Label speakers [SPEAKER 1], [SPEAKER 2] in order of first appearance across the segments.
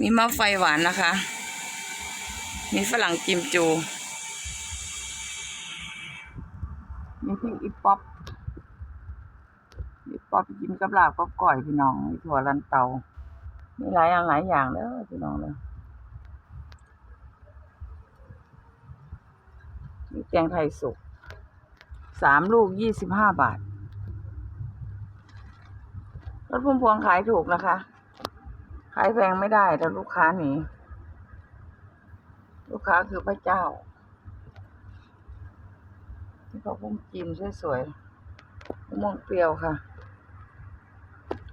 [SPEAKER 1] มีมะไฟหวานนะคะ มีฝรั่งกิมจู มีพริกอีป๊อปอีป๊อปกินกับลาบกับก่อยพี่น้องมีถั่วลันเตา มีหลายอย่างหลายอย่างเด้อพี่น้องเลยมีแกงไทยสุกสามลูกยี่สิบห้าบาท รถพุ่มพวงขายถูกนะคะายแพงไม่ได้แต่ลูกค้าหนีลูกค้าคือพระเจ้าที่เขาพุ่มจีนสวยๆมะม่วงเปรี้ยวค่ะ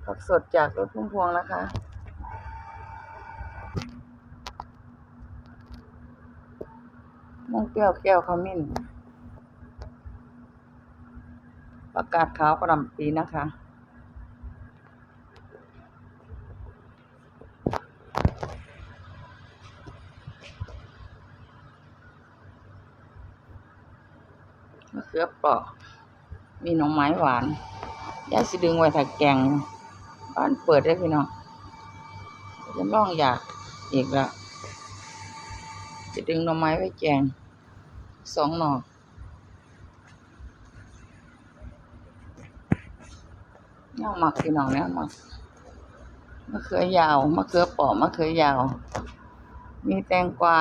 [SPEAKER 1] ผักสดจากรถพุ่มพวงนะคะม่วงเปรี้ยวแก้วขมิ้นประกาศขาวกระหลำปีนะคะ มะเขือเปราะ มีหน่อไม้หวานยายสิดึงไว้ถักแกง บ้านเปิดได้พี่น้องจะล่องอยากอีกแล้วจะดึงหน่อไม้ไว้แกงสองหน่อเนี่ยหมักพี่น้องเนี่ยหมักมะเขือยาวมะเขือเปราะมะเขือยาว มีแตงกวา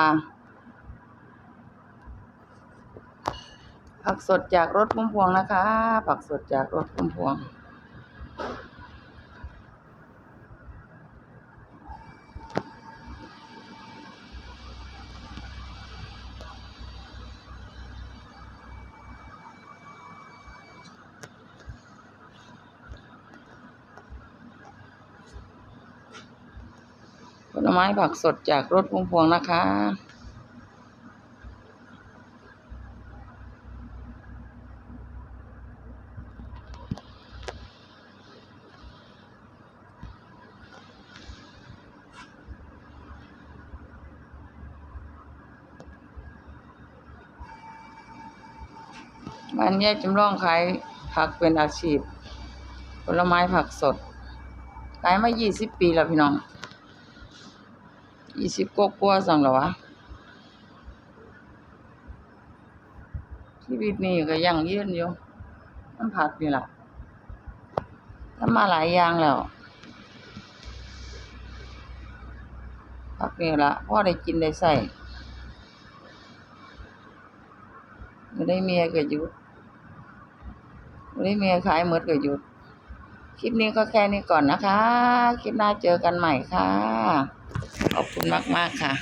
[SPEAKER 1] ผักสดจากรถพุ่มพวงนะคะ ผักสดจากรถพุ่มพวง ผลไม้ผักสดจากรถพุ่มพวงนะคะ บ้านแยกจำลองขายผักเป็นอาชีพ ผลไม้ผักสด ขายมายี่สิบปีแล้วพี่น้องยี่สิบกว่าๆสั่งหรอวะชีวิตนี้ก็ยังยืนอยู่มันผักนี่แหล่ะทำมาหลายอย่างแล้วผักนี่ละพ่อได้กินได้ใส่ไม่ได้เมียก็หยุด ไม่ได้เมียขายหมดก็หยุด คลิปนี้ก็แค่นี้ก่อนนะคะ คลิปหน้าเจอกันใหม่ค่ะ ขอบคุณมาก ๆ ค่ะ